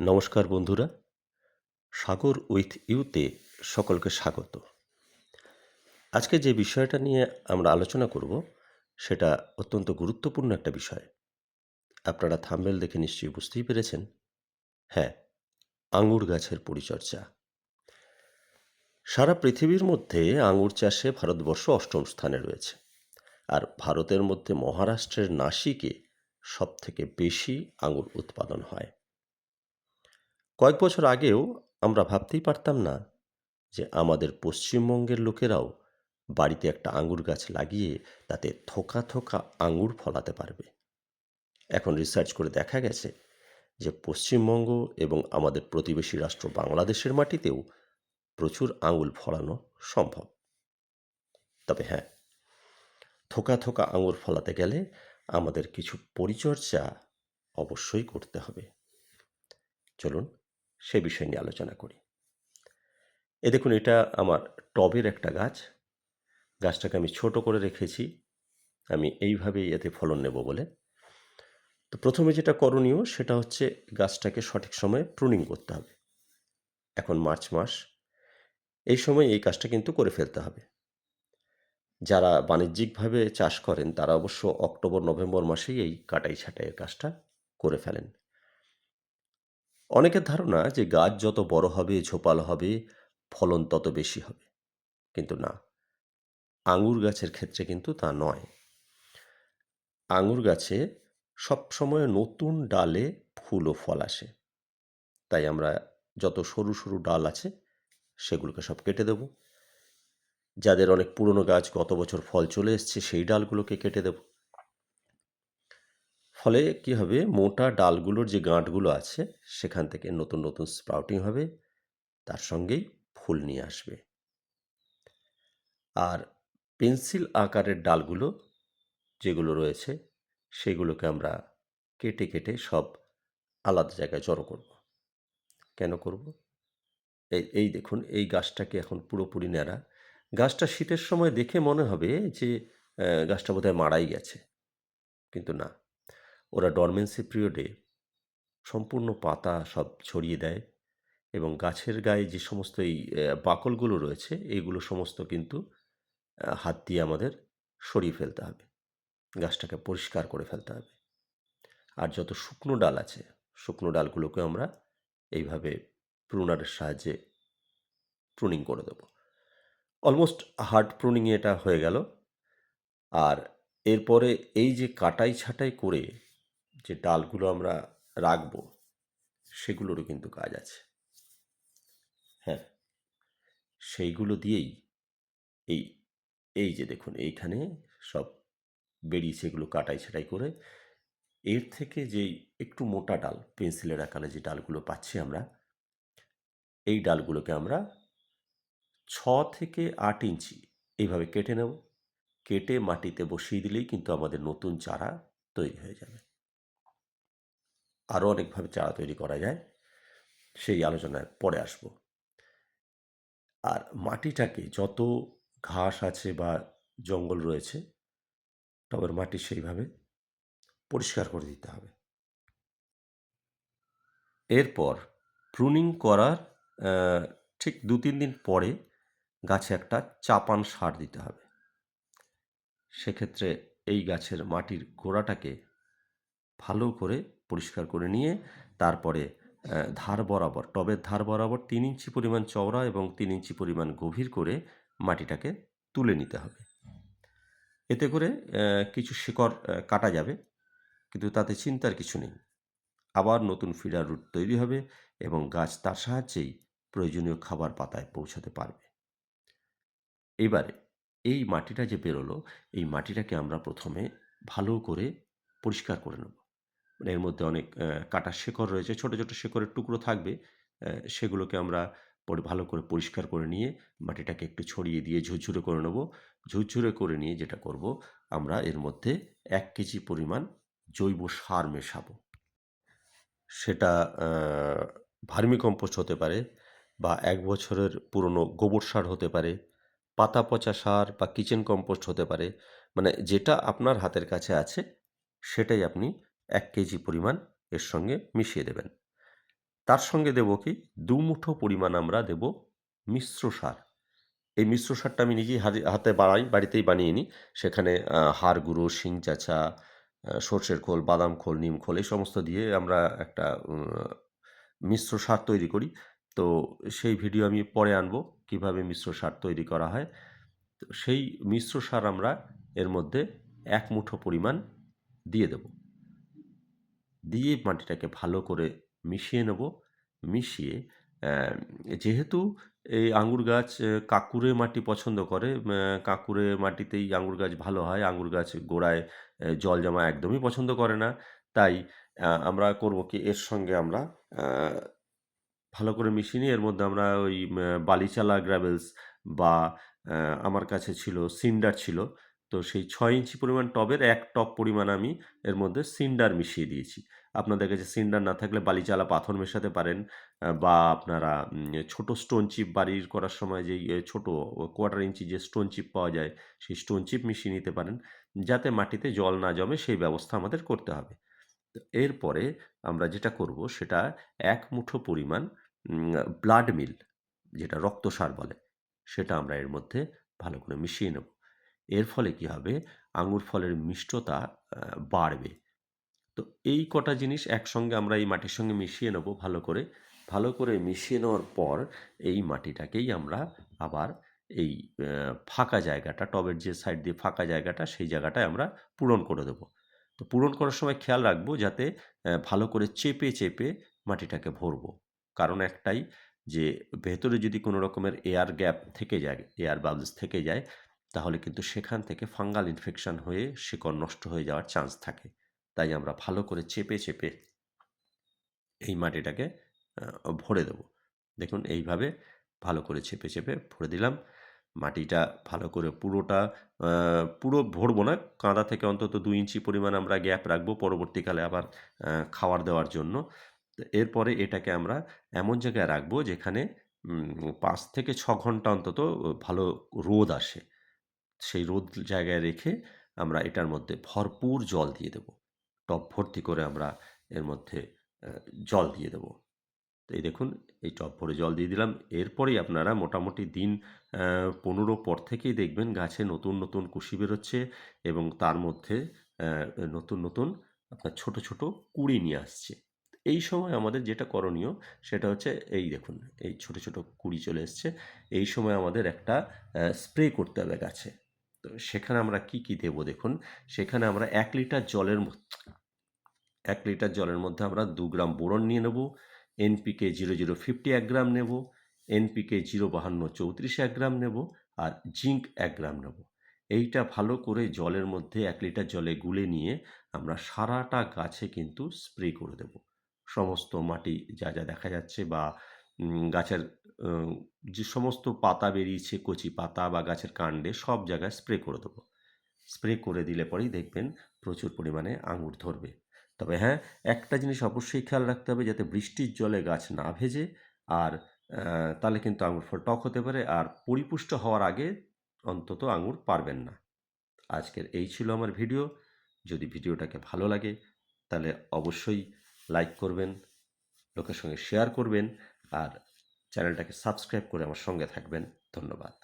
নমস্কার বন্ধুরা। সাগর উইথ ইউতে সকলকে স্বাগত। আজকে যে বিষয়টা নিয়ে আমরা আলোচনা করব, সেটা অত্যন্ত গুরুত্বপূর্ণ একটা বিষয়। আপনারা থাম্বেল দেখে নিশ্চয়ই বুঝতেই পেরেছেন। হ্যাঁ আঙুর গাছের পরিচর্যা। সারা পৃথিবীর মধ্যে আঙুর চাষে ভারতবর্ষ অষ্টম স্থানে রয়েছে। আর ভারতের মধ্যে মহারাষ্ট্রের নাসিকে সবথেকে বেশি আঙুর উৎপাদন হয়। কয়েক বছর আগেও আমরা ভাবতেই পারতাম না যে আমাদের পশ্চিমবঙ্গের লোকেরাও বাড়িতে একটা আঙুর গাছ লাগিয়ে তাতে থোকা থোকা আঙুর ফলাতে পারবে। এখন রিসার্চ করে দেখা গেছে যে পশ্চিমবঙ্গ এবং আমাদের প্রতিবেশী রাষ্ট্র বাংলাদেশের মাটিতেও প্রচুর আঙুল ফলানো সম্ভব। তবে হ্যাঁ থোকা থোকা আঙুর ফলাতে গেলে আমাদের কিছু পরিচর্যা অবশ্যই করতে হবে। চলুন সে বিষয় নিয়ে আলোচনা করি। এ দেখুন, এটা আমার টবের একটা গাছ। গাছটাকে আমি ছোট করে রেখেছি। আমি এইভাবেই এতে ফলন নেব বলে। তো প্রথমে যেটা করণীয়, সেটা হচ্ছে গাছটাকে সঠিক সময়ে প্রুনিং করতে হবে। এখন মার্চ মাস। এই সময় এই কাজটা কিন্তু করে ফেলতে হবে। যারা বাণিজ্যিকভাবে চাষ করেন, তারা অবশ্য অক্টোবর, নভেম্বর মাসেই এই কাটাই ছাঁটাইয়ের কাজটা করে ফেলেন। অনেকের ধারণা যে গাছ যত বড় হবে, ঝোপাল হবে, ফলন তত বেশি হবে। কিন্তু না। আঙুর গাছের ক্ষেত্রে কিন্তু তা নয়। আঙুর গাছে সবসময় নতুন ডালে ফুল ও ফল আসে। তাই আমরা যত সরু সরু ডাল আছে, সেগুলোকে সব কেটে দেব। যাদের অনেক পুরনো গাছ গত বছর ফল চলে এসছে, সেই ডালগুলোকে কেটে দেব। ফলে কি হবে? মোটা ডালগুলোর যে গাঁটগুলো আছে, সেখান থেকে নতুন নতুন স্প্রাউটিং হবে। তার সঙ্গেই ফুল নিয়ে আসবে। আর পেন্সিল আকারের ডালগুলো যেগুলো রয়েছে, সেগুলোকে আমরা কেটে কেটে সব আলাদা জায়গায় জড়ো করব। কেন করব? এই এই দেখুন, এই গাছটাকে এখন পুরোপুরি ন্যাড়া। গাছটা শীতের সময় দেখে মনে হবে যে গাছটা বোধহয় মারাই গেছে। কিন্তু না। ওরা ডরমেন্সি পিরিয়ডে সম্পূর্ণ পাতা সব ছড়িয়ে দেয় এবং গাছের গায়ে যে সমস্ত এই বাকলগুলো রয়েছে এইগুলো সমস্ত কিন্তু হাত দিয়ে আমাদের সরিয়ে ফেলতে হবে। গাছটাকে পরিষ্কার করে ফেলতে হবে। আর যত শুকনো ডাল আছে, শুকনো ডালগুলোকে আমরা এইভাবে প্রুনারের সাহায্যে প্রুনিং করে দেবো। অলমোস্ট হার্ড প্রুনিং এটা হয়ে গেল। আর এরপরে এই যে কাটাই ছাঁটাই করে যে ডালগুলো আমরা রাখব, সেগুলোরও কিন্তু কাজ আছে। হ্যাঁ সেইগুলো দিয়েই এই এই যে দেখুন, এইখানে সব বেরিয়েছে এগুলো কাটাই ছাটাই করে। এর থেকে যেই একটু মোটা ডাল, পেন্সিলের আকারে যে ডালগুলো পাচ্ছি আমরা, এই ডালগুলোকে আমরা ছ থেকে আট ইঞ্চি এইভাবে কেটে নেব। কেটে মাটিতে বসিয়ে দিলেই কিন্তু আমাদের নতুন চারা তৈরি হয়ে যাবে। আরও অনেকভাবে চারা তৈরি করা যায়, সেই আলোচনায় পরে আসব। আর মাটিটাকে যত ঘাস আছে বা জঙ্গল রয়েছে টবের মাটি সেইভাবে পরিষ্কার করে দিতে হবে। এরপর প্রুনিং করার ঠিক দু তিন দিন পরে গাছে একটা চাপান সার দিতে হবে। সেক্ষেত্রে এই গাছের মাটির গোড়াটাকে ভালো করে পরিষ্কার করে নিয়ে তারপরে ধার বরাবর, টবের ধার বরাবর তিন ইঞ্চি পরিমাণ চওড়া এবং তিন ইঞ্চি পরিমাণ গভীর করে মাটিটাকে তুলে নিতে হবে। এতে করে কিছু শিকড় কাটা যাবে, কিন্তু তাতে চিন্তার কিছু নেই। আবার নতুন ফিডার রুট তৈরি হবে এবং গাছ তার সাহায্যেই প্রয়োজনীয় খাবার পাতায় পৌঁছাতে পারবে। এবারে, এই মাটিটা যে বেরোলো, এই মাটিটাকে আমরা প্রথমে ভালো করে পরিষ্কার করে নেব। মানে এর মধ্যে অনেক কাটা শেকড় রয়েছে, ছোট ছোট শেকড়ের টুকরো থাকবে সেগুলোকে আমরা পরে, ভালো করে পরিষ্কার করে নিয়ে মাটিটাকে একটু ছড়িয়ে দিয়ে ঝুরঝুরে করে নেব। ঝুরঝুরে করে নিয়ে যেটা করব, আমরা এর মধ্যে এক কেজি পরিমাণ জৈব সার মেশাবো। সেটা ভার্মি কম্পোস্ট হতে পারে বা এক বছরের পুরনো গোবর সার হতে পারে, পাতা পচা সার বা কিচেন কম্পোস্ট হতে পারে মানে যেটা আপনার হাতের কাছে আছে, সেটাই আপনি এক কেজি পরিমাণ এর সঙ্গে মিশিয়ে দেবেন। তার সঙ্গে দেব কি? দু মুঠো পরিমাণ আমরা দেব মিশ্র সার। এই মিশ্র সারটা আমি নিজেই হাতে বানাই, বাড়িতেই বানিয়ে নিই। সেখানে হাড় গুঁড়ো, শিং চাচা সর্ষের খোল, বাদাম খোল, নিম খোল, এই সমস্ত দিয়ে আমরা একটা মিশ্র সার তৈরি করি। তো সেই ভিডিও আমি পরে আনব, কীভাবে মিশ্র সার তৈরি করা হয়। তো সেই মিশ্র সার আমরা এর মধ্যে এক মুঠো পরিমাণ দিয়ে দেব। দিয়ে মাটিটাকে ভালো করে মিশিয়ে নেব। মিশিয়ে যেহেতু এই আঙুর গাছ কাঁকুরে মাটি পছন্দ করে কাঁকুরে মাটিতেই আঙুর গাছ ভালো হয় আঙুর গাছ গোড়ায় জল জমা একদমই পছন্দ করে না। তাই আমরা করব কি, এর সঙ্গে আমরা ভালো করে মিশিয়ে নিয়ে এর মধ্যে আমরা ওই বালিচালা গ্রাভেলস বা আমার কাছে ছিল, সিন্ডার ছিল। তো সেই ছয় ইঞ্চি পরিমাণ টবের এক টব পরিমাণ আমি এর মধ্যে সিন্ডার মিশিয়ে দিয়েছি। আপনাদের কাছে সিন্ডার না থাকলে বালিচালা পাথর মেশাতে পারেন বা আপনারা ছোট স্টোন চিপ বাড়ির করার সময় যেই ছোট কোয়ার্টার ইঞ্চি যে স্টোন চিপ পাওয়া যায়, সেই স্টোন চিপ মিশিয়ে নিতে পারেন, যাতে মাটিতে জল না জমে সেই ব্যবস্থা আমাদের করতে হবে। এরপরে আমরা যেটা করব, সেটা এক মুঠো পরিমাণ ব্লাড মিল যেটা রক্তসার বলে, সেটা আমরা এর মধ্যে ভালো করে মিশিয়ে নেব। এর ফলে কি হবে? আঙুর ফলের মিষ্টতা বাড়বে। তো এই কটা জিনিস একসঙ্গে আমরা এই মাটির সঙ্গে মিশিয়ে নেব ভালো করে। ভালো করে মিশিয়ে নেওয়ার পর এই মাটিটাকেই আমরা আবার এই ফাঁকা জায়গাটা, টবের যে সাইড দিয়ে ফাঁকা জায়গাটা, সেই জায়গাটায় আমরা পূরণ করে দেব। তো পূরণ করার সময় খেয়াল রাখব যাতে ভালো করে চেপে চেপে মাটিটাকে ভরবো। কারণ একটাই যে ভেতরে যদি কোনো রকমের এয়ার গ্যাপ থেকে যায় এয়ার বাবলস থেকে যায় তাহলে কিন্তু সেখান থেকে ফাঙ্গাল ইনফেকশান হয়ে শিকড় নষ্ট হয়ে যাওয়ার চান্স থাকে। তাই আমরা ভালো করে চেপে চেপে এই মাটিটাকে ভরে দেব। দেখুন, এইভাবে ভালো করে চেপে চেপে ভরে দিলাম। মাটিটা ভালো করে পুরোটা পুরো ভরবো না। কাঁদা থেকে অন্তত দু ইঞ্চি পরিমাণ আমরা গ্যাপ রাখব পরবর্তীকালে আবার খাওয়ার দেওয়ার জন্য। এরপরে এটাকে আমরা এমন জায়গায় রাখব যেখানে পাঁচ থেকে ছ ঘণ্টা অন্তত ভালো রোদ আসে। সেই রোদ জায়গায় রেখে আমরা এটার মধ্যে ভরপুর জল দিয়ে দেব। টপ ভর্তি করে আমরা এর মধ্যে জল দিয়ে দেব। তো এই দেখুন, এই টপ ভরে জল দিয়ে দিলাম। এরপরেই আপনারা মোটামুটি দিন পনেরো পর থেকেই দেখবেন গাছে নতুন নতুন কুশি বেরোচ্ছে এবং তার মধ্যে নতুন নতুন আপনার ছোট ছোট কুড়ি নিয়ে আসছে। এই সময় আমাদের যেটা করণীয় সেটা হচ্ছে, এই দেখুন, এই ছোট ছোট কুড়ি চলে এসছে। এই সময় আমাদের একটা স্প্রে করতে হবে গাছে। তো সেখানে আমরা কি কি দেবো দেখুন? সেখানে আমরা এক লিটার জলের এক লিটার জলের মধ্যে আমরা দু গ্রাম বোরন নিয়ে নেব এনপিকে জিরো জিরো ফিফটি এক গ্রাম নেব এনপিকে জিরো বাহান্ন চৌত্রিশ এক গ্রাম নেব আর জিঙ্ক এক গ্রাম নেব। এইটা ভালো করে জলের মধ্যে এক লিটার জলে গুলে নিয়ে আমরা সারাটা গাছে কিন্তু স্প্রে করে দেব। সমস্ত মাটি যা যা দেখা যাচ্ছে বা গাছের যে সমস্ত পাতা বেরিয়েছে, কচি পাতা বা গাছের কাণ্ডে সব জায়গায় স্প্রে করে দেবো। স্প্রে করে দিলে পরেই দেখবেন প্রচুর পরিমাণে আঙুর ধরবে। তবে হ্যাঁ একটা জিনিস অবশ্যই খেয়াল রাখতে হবে যাতে বৃষ্টির জলে গাছ না ভেজে আর তাহলে কিন্তু আঙুর ফল টক হতে পারে আর পরিপুষ্ট হওয়ার আগে অন্তত আঙুর পারবেন না। আজকের এই ছিল আমার ভিডিও। যদি ভিডিওটাকে ভালো লাগে তাহলে অবশ্যই লাইক করবেন, লোকের সঙ্গে শেয়ার করবেন আর চ্যানেলটাকে সাবস্ক্রাইব করে আমার সঙ্গে থাকবেন। ধন্যবাদ।